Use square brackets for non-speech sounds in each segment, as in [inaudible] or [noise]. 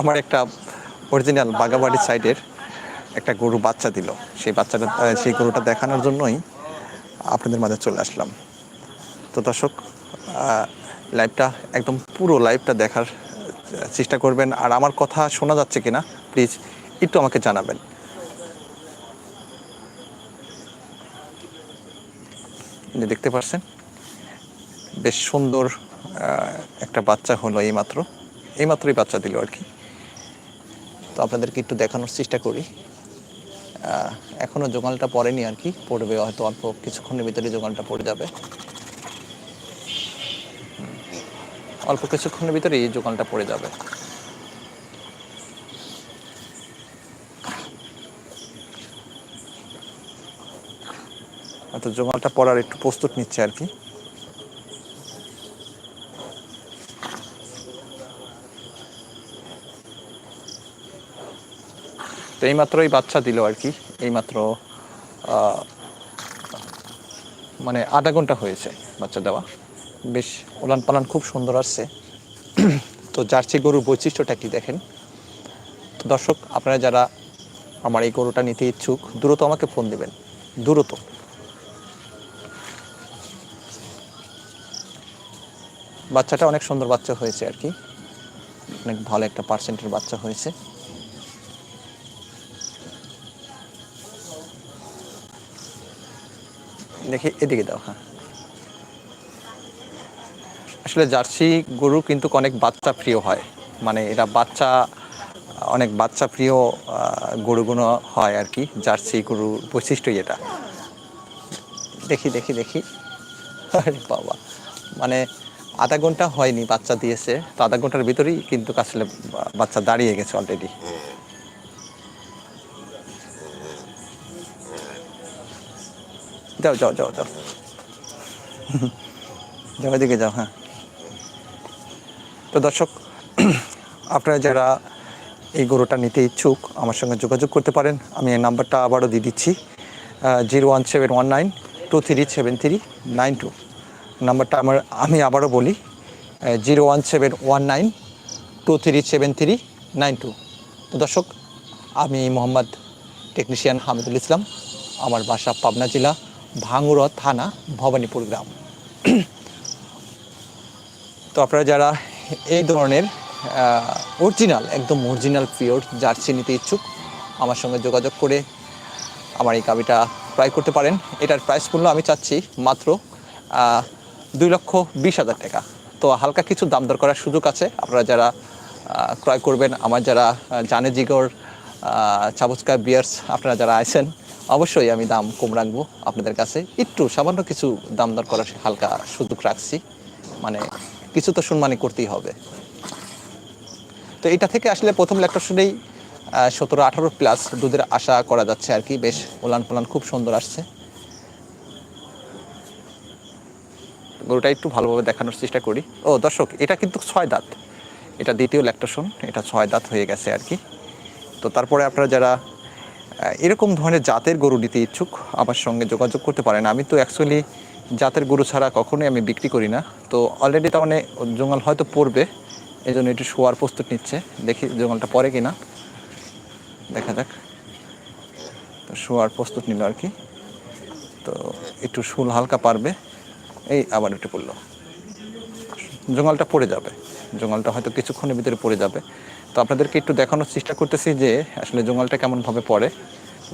আমার একটা অরিজিনাল বাগাবাড়ি সাইডের একটা গরু বাচ্চা দিল। সেই বাচ্চাটা সেই গরুটা দেখানোর জন্যই আপনাদের মাঝে চলে আসলাম। তো দর্শক লাইভটা একদম পুরো লাইভটা দেখার চেষ্টা করবেন। আর আমার কথা শোনা যাচ্ছে কিনা প্লিজ একটু আমাকে জানাবেন। দেখতে পাচ্ছেন, বেশ সুন্দর একটা বাচ্চা হলো এইমাত্র। এইমাত্রই বাচ্চা দিল আর কি। তো আপনাদেরকে একটু দেখানোর চেষ্টা করি। এখনও এখনও জোগানটা পড়েনি আর কি, পড়বে হয়তো অল্প কিছুক্ষণের ভিতরে জোগানটা পড়ে যাবে। অল্প কিছুক্ষণের ভিতরেই জোগানটা পড়ে যাবে। হয়তো জোগানটা পড়ার একটু প্রস্তুত নিচ্ছে আর কি। তো এইমাত্রই বাচ্চা দিল আর কি। এইমাত্র মানে আধা ঘণ্টা হয়েছে বাচ্চা দেওয়া। বেশ ওলান পালান খুব সুন্দর আসছে। তো জার্সি গরুর বৈশিষ্ট্যটা কি দেখেন? তো দর্শক, আপনারা যারা আমার এই গরুটা নিতে ইচ্ছুক, দ্রুত আমাকে ফোন দিবেন। দ্রুত। বাচ্চাটা অনেক সুন্দর বাচ্চা হয়েছে আর কি। অনেক ভালো একটা পার্সেন্টের বাচ্চা হয়েছে। দেখি এদিকে দাও হ্যাঁ। আসলে জার্সি গরু কিন্তু অনেক বাচ্চা প্রিয় হয়। মানে এরা বাচ্চা, অনেক বাচ্চা প্রিয় গরুগুলো হয় আর কি, জার্সি গরুর বৈশিষ্ট্যই এটা দেখি দেখি দেখি। বাবা। মানে আধা ঘণ্টা হয়নি বাচ্চা দিয়েছে, তো আধা ঘণ্টার ভিতরেই কিন্তু আসলে বাচ্চা দাঁড়িয়ে গেছে অলরেডি যাও যাও যাও যাও। যাও এদিকে যাও হ্যাঁ। তো দর্শক, আপনারা যারা এই গরুটা নিতে ইচ্ছুক, আমার সঙ্গে যোগাযোগ করতে পারেন। আমি এই নাম্বারটা আবারও দিয়ে দিচ্ছি zero one seven one nine two three seven three nine two. নাম্বারটা আমার, আমি আবারও বলি zero one seven one nine two three seven three nine two. তো দর্শক, আমি মোহাম্মদ টেকনিশিয়ান হামিদুল ইসলাম, আমার বাসা পাবনা জেলা। ভাঙ্গুড়া থানা, ভবানীপুর গ্রাম। তো আপনারা যারা এই ধরনের অরিজিনাল একদম অরিজিনাল পিওর জার্সি নিতে ইচ্ছুক, আমার সঙ্গে যোগাযোগ করে আমার এই গাবিটা ক্রয় করতে পারেন। এটার প্রাইস মূল্য আমি চাচ্ছি মাত্র দুই লক্ষ বিশ হাজার টাকা। তো হালকা কিছু দাম দর করার সুযোগ আছে। আপনারা যারা ক্রয় করবেন, আমার যারা জানে জিগর চাবুচকা বিয়ার্স আপনারা যারা আছেন অবশ্যই আমি দাম কম রাখব আপনাদের কাছে। একটু সামান্য কিছু দাম দর করার হালকা সুযোগ রাখছি। মানে কিছু তো সম্মানী করতেই হবে। তো এটা থেকে আসলে প্রথম ল্যাকটেশনেই সতেরো, আঠারো প্লাস দুধের আশা করা যাচ্ছে আর কি। বেশ ওলান পোলান খুব সুন্দর আসছে। গরুটা একটু ভালোভাবে দেখানোর চেষ্টা করি। ও, দর্শক, এটা কিন্তু ছয় দাঁত। এটা দ্বিতীয় ল্যাকটেশন এটা ছয় দাঁত হয়ে গেছে আর কি। তো তারপরে আপনারা যারা এরকম ধরনের জাতের গরু নিতে ইচ্ছুক, আমার সঙ্গে যোগাযোগ করতে পারেন। আমি তো অ্যাকচুয়ালি জাতের গরু ছাড়া কখনোই আমি বিক্রি করি না। তো অলরেডি তার মানে জঙ্গল হয়তো পড়বে এই জন্য একটু শোয়ার প্রস্তুত নিচ্ছে। দেখি জঙ্গলটা পরে কি না দেখা যাক। তো শোয়ার প্রস্তুত নিল আর কি। তো একটু শুল হালকা পারবে। এই আবার একটু পড়ল। জঙ্গলটা পড়ে যাবে। জঙ্গলটা হয়তো কিছুক্ষণের ভিতরে পড়ে যাবে। তো আপনাদেরকে একটু দেখানোর চেষ্টা করতেছি যে আসলে জঙ্গলটা কেমনভাবে পড়ে।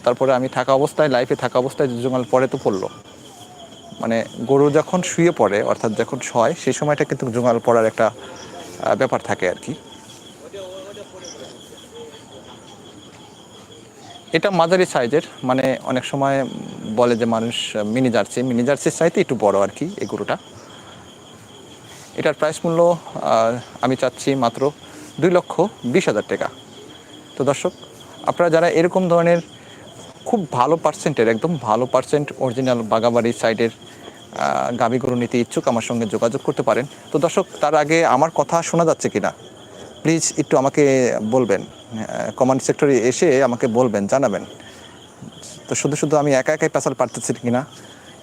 তারপরে আমি থাকা অবস্থায় লাইফে থাকা অবস্থায় জঙ্গল পড়ে তো পড়ল। মানে গরু যখন শুয়ে পড়ে, অর্থাৎ যখন শয়, সেই সময়টা কিন্তু জঙ্গল পড়ার একটা ব্যাপার থাকে আর কি। এটা মাঝারি সাইজের মানে অনেক সময় বলে যে মানুষ মিনি জার্সি। মিনি জার্সির চাইতে একটু বড় আর কি এই গরুটা। এটার প্রাইস মূল্য আমি চাচ্ছি মাত্র দুই লক্ষ বিশ হাজার টাকা। তো দর্শক, আপনারা যারা এরকম ধরনের খুব ভালো পার্সেন্টের একদম ভালো পার্সেন্ট অরিজিনাল বাগাবাড়ি সাইডের গাভী গরু নিতে ইচ্ছুক, আমার সঙ্গে যোগাযোগ করতে পারেন। তো দর্শক, তার আগে আমার কথা শোনা যাচ্ছে কিনা? প্লিজ একটু আমাকে বলবেন। কমান্ড সেক্টরে এসে আমাকে বলবেন, জানাবেন। তো শুধু শুধু আমি একা একাই পেশাল পারতেছি কিনা?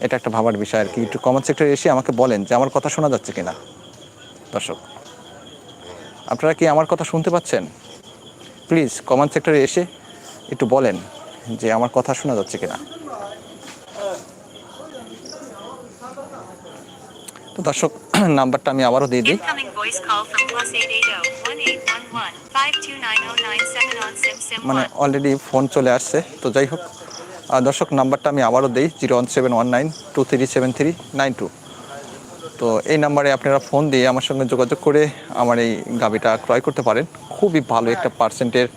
এটা একটা ভাবার বিষয় আর কি। একটু কমেন্ট সেক্টরে এসে আমাকে বলেন যে আমার কথা শোনা যাচ্ছে কিনা? দর্শক। আপনারা কি আমার কথা শুনতে পাচ্ছেন? প্লিজ কমেন্ট সেক্টরে এসে একটু বলেন যে আমার কথা শোনা যাচ্ছে কিনা। তো দর্শক নাম্বারটা আমি আবারও দিয়ে দিই। মানে অলরেডি ফোন চলে আসছে তো যাই হোক। দর্শক নাম্বারটা আমি আবারও দিই zero one seven one nine two three seven three nine two তো এই নাম্বারে আপনারা ফোন দিয়ে আমার সঙ্গে যোগাযোগ করে আমার এই গাবিটা ক্রয় করতে পারেন। খুবই ভালো একটা পার্সেন্টের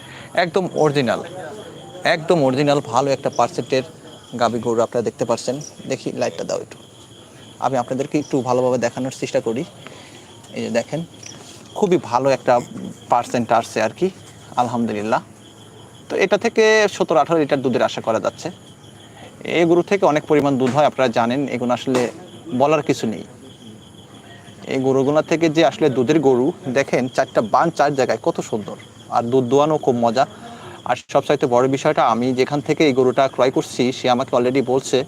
একদম অরিজিনাল একদম অরিজিনাল ভালো একটা পার্সেন্টের গাবি গরু আপনারা দেখতে পাচ্ছেন। দেখি, লাইটটা দাও একটু। আমি আপনাদেরকে একটু ভালোভাবে দেখানোর চেষ্টা করি। এই যে দেখেন, খুবই ভালো একটা পার্সেন্ট আসছে আর কি, আলহামদুলিল্লাহ। তো এটা থেকে সতেরো, আঠারো লিটার দুধের আশা করা যাচ্ছে। এই গরু থেকে অনেক পরিমাণ দুধ হয়, আপনারা জানেন, এগুলো আসলে বলার কিছু নেই। এই গরুগুলো থেকে যে আসলে দুধের গরু, দেখেন চারটা বান চার জায়গায় কত সুন্দর। আর দুধ দোয়ানো খুব মজা। আর সবচাইতে বড় বিষয়টা, আমি যেখান থেকে এই গরুটা ক্রয় করছি, সে আমাকে অলরেডি বলছে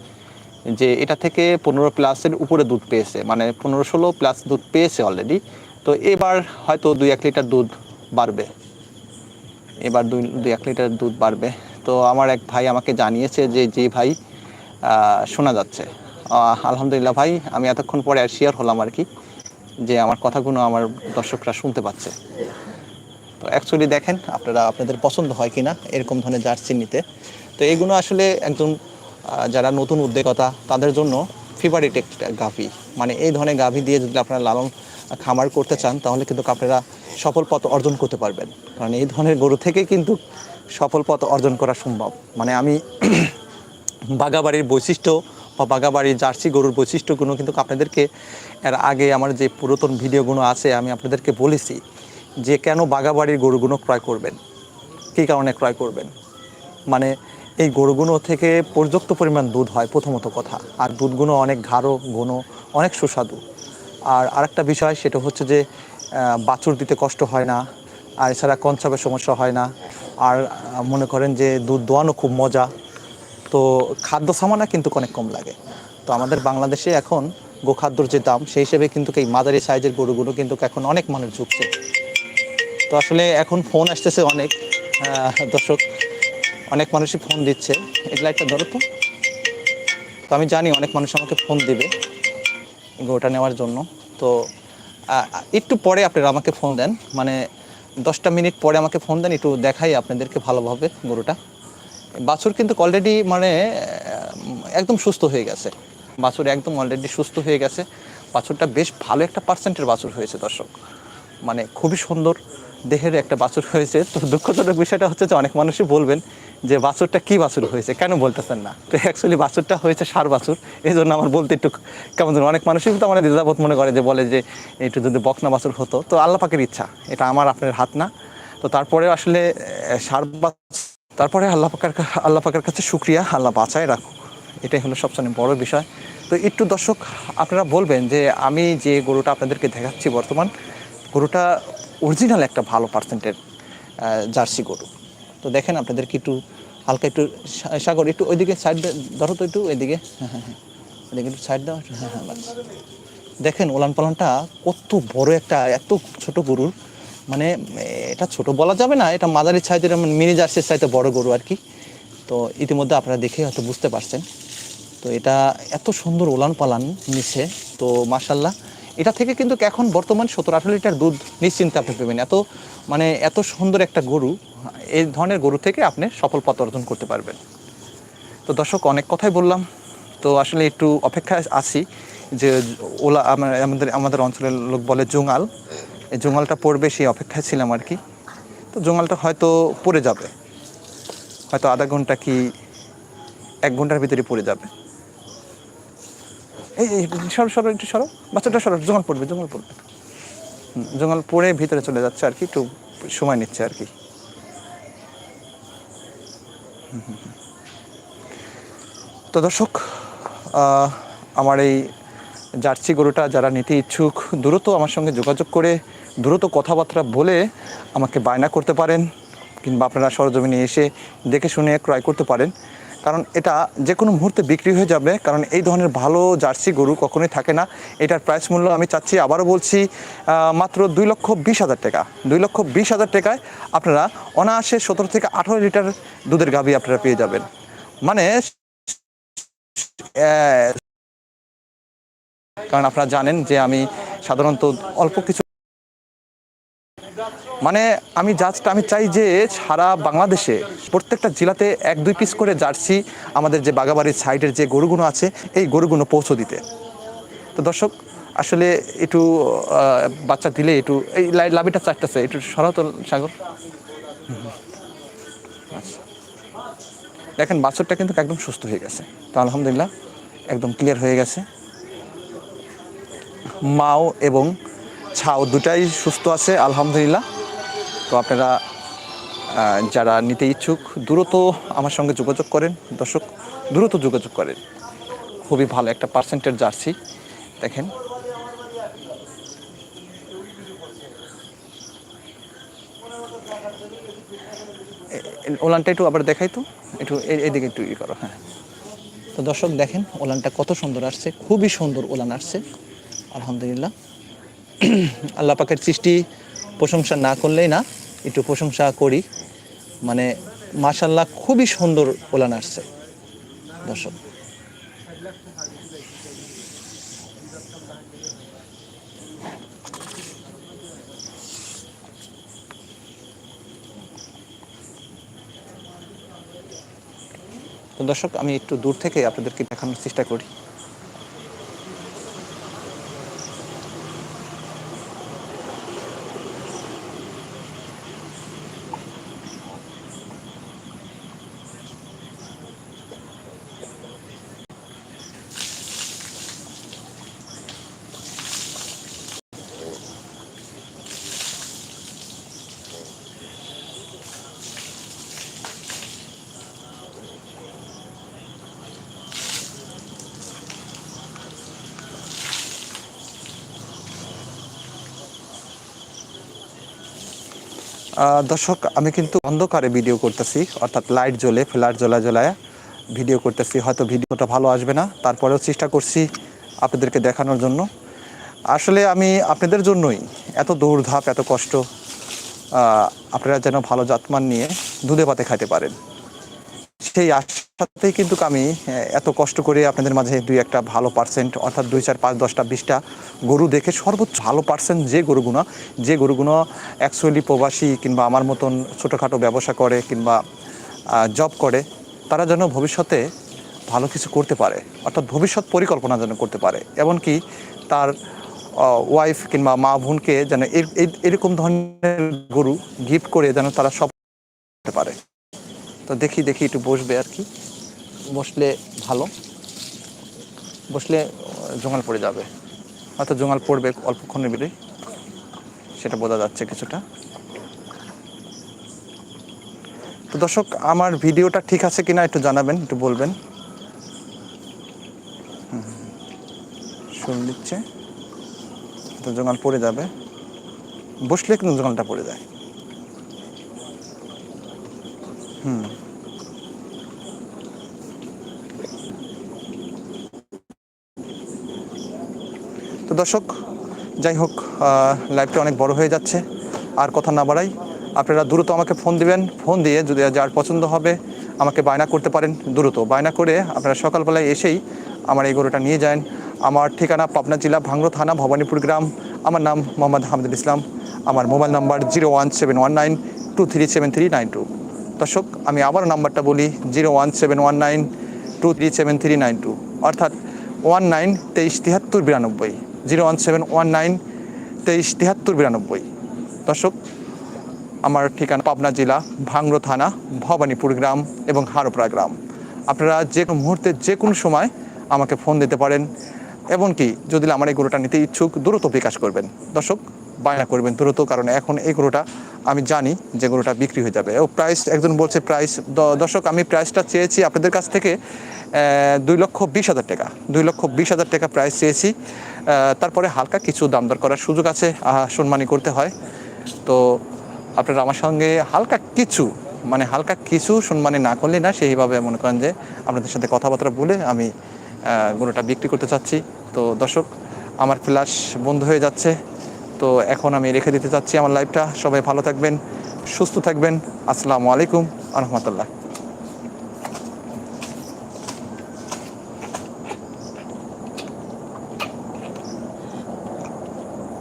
যে এটা থেকে পনেরো প্লাসের উপরে দুধ পেয়েছে। মানে পনেরো ষোলো প্লাস দুধ পেয়েছে অলরেডি তো এবার হয়তো দুই এক লিটার দুধ বাড়বে। এবার দুই দুই এক লিটার দুধ বাড়বে। তো আমার এক ভাই আমাকে জানিয়েছে যে যে ভাই শোনা যাচ্ছে। আলহামদুলিল্লাহ ভাই, আমি এতক্ষণ পরে আর শেয়ার হলাম আর কি। যে আমার কথাগুলো আমার দর্শকরা শুনতে পাচ্ছে। তো অ্যাকচুয়ালি দেখেন, আপনারা, আপনাদের পছন্দ হয় কিনা, এরকম ধরনের জার্সি নিতে। তো এগুলো আসলে একজন যারা নতুন উদ্যোগতা তাদের জন্য ফেভারিট একটা গাভি। মানে এই ধরনের গাভি দিয়ে যদি আপনারা লালন খামার করতে চান, তাহলে কিন্তু আপনারা সফল পথ অর্জন করতে পারবেন। কারণ এই ধরনের গরু থেকে কিন্তু সফল পথ অর্জন করা সম্ভব। মানে আমি [clears throat] বাগাবাড়ির বৈশিষ্ট্য বা বাগাবাড়ির জার্সি গরুর বৈশিষ্ট্যগুলো কিন্তু আপনাদেরকে এর আগে আমার যে পুরাতন ভিডিওগুলো আছে, আমি আপনাদেরকে বলেছি যে কেন বাগাবাড়ির গরুগুলো ক্রয় করবেন, কী কারণে ক্রয় করবেন? মানে এই গরুগুলো থেকে পর্যাপ্ত পরিমাণ দুধ হয়, প্রথমত কথা। আর দুধগুলো অনেক ঘাড়ো ঘন, অনেক সুস্বাদু। আর আরেকটা বিষয় সেটা হচ্ছে যে বাছুর দিতে কষ্ট হয় না, আর এছাড়া কনসাপের সমস্যা হয় না। আর মনে করেন যে দুধ দোয়ানো খুব মজা। তো খাদ্য সামানা কিন্তু অনেক কম লাগে। তো আমাদের বাংলাদেশে এখন গোখাদ্যর যে দাম, সেই হিসেবে কিন্তু এই মাঝারি সাইজের গরুগুলো কিন্তু এখন অনেক মানুষ ঝুঁকছে। তো আসলে এখন ফোন আসতেছে অনেক। দর্শক, অনেক মানুষই ফোন দিচ্ছে। এই একটা ধরো তো। তো আমি জানি অনেক মানুষ আমাকে ফোন দিবে গরুটা নেওয়ার জন্য। তো একটু পরে আপনারা আমাকে ফোন দেন। মানে দশটা মিনিট পরে আমাকে ফোন দেন, একটু দেখাই আপনাদেরকে ভালোভাবে গরুটা। বাছুর কিন্তু অলরেডি মানে একদম সুস্থ হয়ে গেছে। বাছুর একদম অলরেডি সুস্থ হয়ে গেছে। বাছুরটা বেশ ভালো একটা পার্সেন্টের বাছুর হয়েছে, দর্শক। মানে খুবই সুন্দর দেহের একটা বাছুর হয়েছে। তো দুঃখজনক বিষয়টা হচ্ছে যে অনেক মানুষই বলবেন যে, বাছুরটা কি বাছুর হয়েছে? কেন বলতেছেন না? তো অ্যাকচুয়ালি বাছুরটা হয়েছে সার বাছুর। এই জন্য আমার বলতে একটু কেমন যেন অনেক মানুষই কিন্তু আমার দ্বিধাবোধ মনে করে যে, বলে যে, একটু যদি বকনা বাছুর হতো। তো আল্লাহ পাকের ইচ্ছা। এটা আমার, আপনার হাত না। তো তারপরে আসলে সার বাছুর তারপরে আল্লাহ পাকের আল্লাহ পাকার কাছে শুক্রিয়া, আল্লাহ বাঁচায় রাখুক। এটাই হলো সবচেয়ে বড় বিষয়। তো একটু দর্শক, আপনারা বলবেন যে আমি যে গরুটা আপনাদেরকে দেখাচ্ছি বর্তমান, গরুটা অরিজিনাল একটা ভালো পার্সেন্টের জার্সি গরু। তো দেখেন আপনাদেরকে একটু হালকা একটু সাগর, একটু ওইদিকে সাইড ধরো তো একটু ওইদিকে। হ্যাঁ হ্যাঁ হ্যাঁ। ওইদিকে একটু সাইড দাও হ্যাঁ হ্যাঁ দেখেন ওলান পালানটা কত বড় একটা, এত ছোট গরুর। মানে এটা ছোট বলা যাবে না, এটা মাদারি সাইজের, মিনি জার্সির চাইতে বড় গরু আর কি। তো ইতিমধ্যে আপনারা দেখে হয়তো বুঝতে পারছেন। তো এটা এত সুন্দর ওলান পালান নিচে তো মাসাল্লাহ এটা থেকে কিন্তু এখন বর্তমান সতেরো আঠারো লিটার দুধ নিশ্চিন্তে আপনি পাবেন। এত মানে এত সুন্দর একটা গরু এই ধরনের গরু থেকে আপনি সফল পথ অর্জন করতে পারবেন। তো দর্শক, অনেক কথাই বললাম। তো আসলে একটু অপেক্ষায় আছি যে, ওলা, আমাদের আমাদের অঞ্চলের লোক বলে জোঙাল। এই জোঙালটা পড়বে সেই অপেক্ষায় ছিলাম আর কি। তো জোঙালটা হয়তো পড়ে যাবে। হয়তো আধা ঘণ্টা কি এক ঘণ্টার ভিতরে পড়ে যাবে। এই সরো সরো, একটু সরো। বাচ্চাটা সরো জোঙাল পড়বে জোঙাল পড়বে। জোঙাল পড়ে ভিতরে চলে যাচ্ছে আর কি, একটু সময় নিচ্ছে আর কি। তো দর্শক আমার এই জার্সি গরুটা যারা নিতে ইচ্ছুক, দ্রুত আমার সঙ্গে যোগাযোগ করে দ্রুত কথাবার্তা বলে আমাকে বায়না করতে পারেন কিংবা আপনারা সরজমিনে এসে দেখে শুনে ক্রয় করতে পারেন। কারণ এটা যে কোনো মুহূর্তে বিক্রি হয়ে যাবে, কারণ এই ধরনের ভালো জার্সি গরু কখনোই থাকে না। এটার প্রাইস মূল্য আমি চাচ্ছি, আবারও বলছি মাত্র দুই লক্ষ বিশ হাজার টাকা। দুই লক্ষ বিশ হাজার টাকায় আপনারা অনায়াসে সতেরো থেকে আঠারো লিটার দুধের গাভী আপনারা পেয়ে যাবেন। মানে কারণ আপনারা জানেন যে আমি সাধারণত অল্প কিছু মানে আমি জাস্ট আমি চাই যে সারা বাংলাদেশে প্রত্যেকটা জেলাতে এক, দুই পিস করে জার্সি আমাদের যে বাগাবাড়ির সাইডের যে গরুগুলো আছে, এই গরুগুলো পৌঁছে দিতে। তো দর্শক, আসলে একটু বাচ্চা দিলে একটু, এই লাভিটা চারটাছে একটু সরাতো সাগর। আচ্ছা। দেখেন, বাছরটা কিন্তু একদম সুস্থ হয়ে গেছে। তো আলহামদুলিল্লাহ, একদম ক্লিয়ার হয়ে গেছে। মাও এবং ছাও দুটাই সুস্থ আছে, আলহামদুলিল্লাহ। তো আপনারা যারা নিতে ইচ্ছুক, দ্রুত আমার সঙ্গে যোগাযোগ করেন। দর্শক, দ্রুত যোগাযোগ করেন। খুবই ভালো একটা পার্সেন্টের জার্সি। দেখেন। ওলানটা একটু আবার দেখাই তো। একটু এদিকে একটু ই করো হ্যাঁ। তো দর্শক, দেখেন, ওলানটা কত সুন্দর আসছে। খুবই সুন্দর ওলান আসছে। আলহামদুলিল্লাহ। [clears throat] আল্লাহ পাকের সৃষ্টি প্রশংসা না করলেই না। একটু প্রশংসা করি। মানে মাশাল্লাহ খুবই সুন্দর ওলান আসছে। দর্শক। তো দর্শক, আমি একটু দূর থেকে আপনাদেরকে দেখানোর চেষ্টা করি। দর্শক, আমি কিন্তু অন্ধকারে ভিডিও করতেছি, অর্থাৎ লাইট জ্বলে ফ্ল্যাট জ্বলা জ্বলায় ভিডিও করতেছি। হয়তো ভিডিওটা ভালো আসবে না, তারপরেও চেষ্টা করছি আপনাদেরকে দেখানোর জন্য। আসলে আমি আপনাদের জন্যই এত দৌড়ধাপ এত কষ্ট আপনারা যেন ভালো জাতমান নিয়ে দুধে পাতে খাইতে পারেন। সেই আশাতেই কিন্তু আমি এত কষ্ট করে আপনাদের মাঝে দুই একটা ভালো পার্সেন্ট অর্থাৎ দুই, চার, পাঁচ, দশটা, বিশটা গরু দেখে সর্বোচ্চ ভালো পার্সেন্ট যে গরুগুলো যে গরুগুলো অ্যাকচুয়ালি প্রবাসী কিংবা আমার মতন ছোটোখাটো ব্যবসা করে কিংবা জব করে, তারা যেন ভবিষ্যতে ভালো কিছু করতে পারে, অর্থাৎ ভবিষ্যৎ পরিকল্পনা যেন করতে পারে। এমনকি তার ওয়াইফ কিংবা মা বোনকে যেন এর- এরকম ধরনের গরু গিফট করে যেন তারা সব করতে পারে। তো দেখি দেখি একটু বসবে আর কি। বসলে ভালো, বসলে জোঙাল পড়ে যাবে। হয়তো জোঙাল পড়বে অল্পক্ষণের ভিতরেই সেটা বোঝা যাচ্ছে কিছুটা। তো দর্শক, আমার ভিডিওটা ঠিক আছে কিনা একটু জানাবেন, একটু বলবেন। শুন দিচ্ছে। তো পড়ে যাবে। বসলে কিন্তু জোঙালটা পড়ে যায়। তো দর্শক, যাই হোক লাইভটা অনেক বড় হয়ে যাচ্ছে। আর কথা না বাড়াই, আপনারা দ্রুত আমাকে ফোন দিবেন। ফোন দিয়ে যদি যার পছন্দ হবে, আমাকে বায়না করতে পারেন দ্রুত। বায়না করে আপনারা সকালবেলায় এসেই আমার এই গরুটা নিয়ে যান। আমার ঠিকানা পাবনা জেলা ভাঙ্গরো থানা, ভবানীপুর গ্রাম। আমার নাম মোহাম্মদ হামদুল ইসলাম। আমার mobile number zero one seven one nine two three seven three nine two. দর্শক, আমি আবার নাম্বারটা বলি, zero one seven one nine two three seven three nine two. অর্থাৎ ওয়ান নাইন তেইশ তিয়াত্তর বিরানব্বই। Zero one seven one nine তেইশ তিয়াত্তর বিরানব্বই। দর্শক, আমার ঠিকানা পাবনা জেলা ভাংরো থানা, ভবানীপুর গ্রাম এবং হারোপড়া গ্রাম। আপনারা যে কোনো মুহূর্তে, যে কোনো সময় আমাকে ফোন দিতে পারেন, এমনকি যদি আমার এই গরুটা নিতে ইচ্ছুক, দ্রুত বিকাশ করবেন। দর্শক, বায়না করবেন দ্রুত, কারণ এখন এই গরুটা আমি জানি যে গরুটা বিক্রি হয়ে যাবে। ও প্রাইস একজন বলছে প্রাইস দর্শক, আমি প্রাইসটা চেয়েছি আপনাদের কাছ থেকে দুই লক্ষ বিশ হাজার টাকা। দুই লক্ষ বিশ হাজার টাকা প্রাইস চেয়েছি। তারপরে হালকা কিছু দাম দর করার সুযোগ আছে সম্মানী করতে হয়। তো আপনারা আমার সঙ্গে হালকা কিছু মানে হালকা কিছু সম্মানে না করলে না, সেইভাবে মনে করেন যে আপনাদের সাথে কথাবার্তা বলে আমি গরুটা বিক্রি করতে চাচ্ছি। তো দর্শক, আমার ফ্ল্যাশ বন্ধ হয়ে যাচ্ছে। তো এখন আমি রেখে দিতে চাচ্ছি আমার লাইভটা। সবাই ভালো থাকবেন, সুস্থ থাকবেন। আসসালামু আলাইকুম আ রহমতুল্লাহ।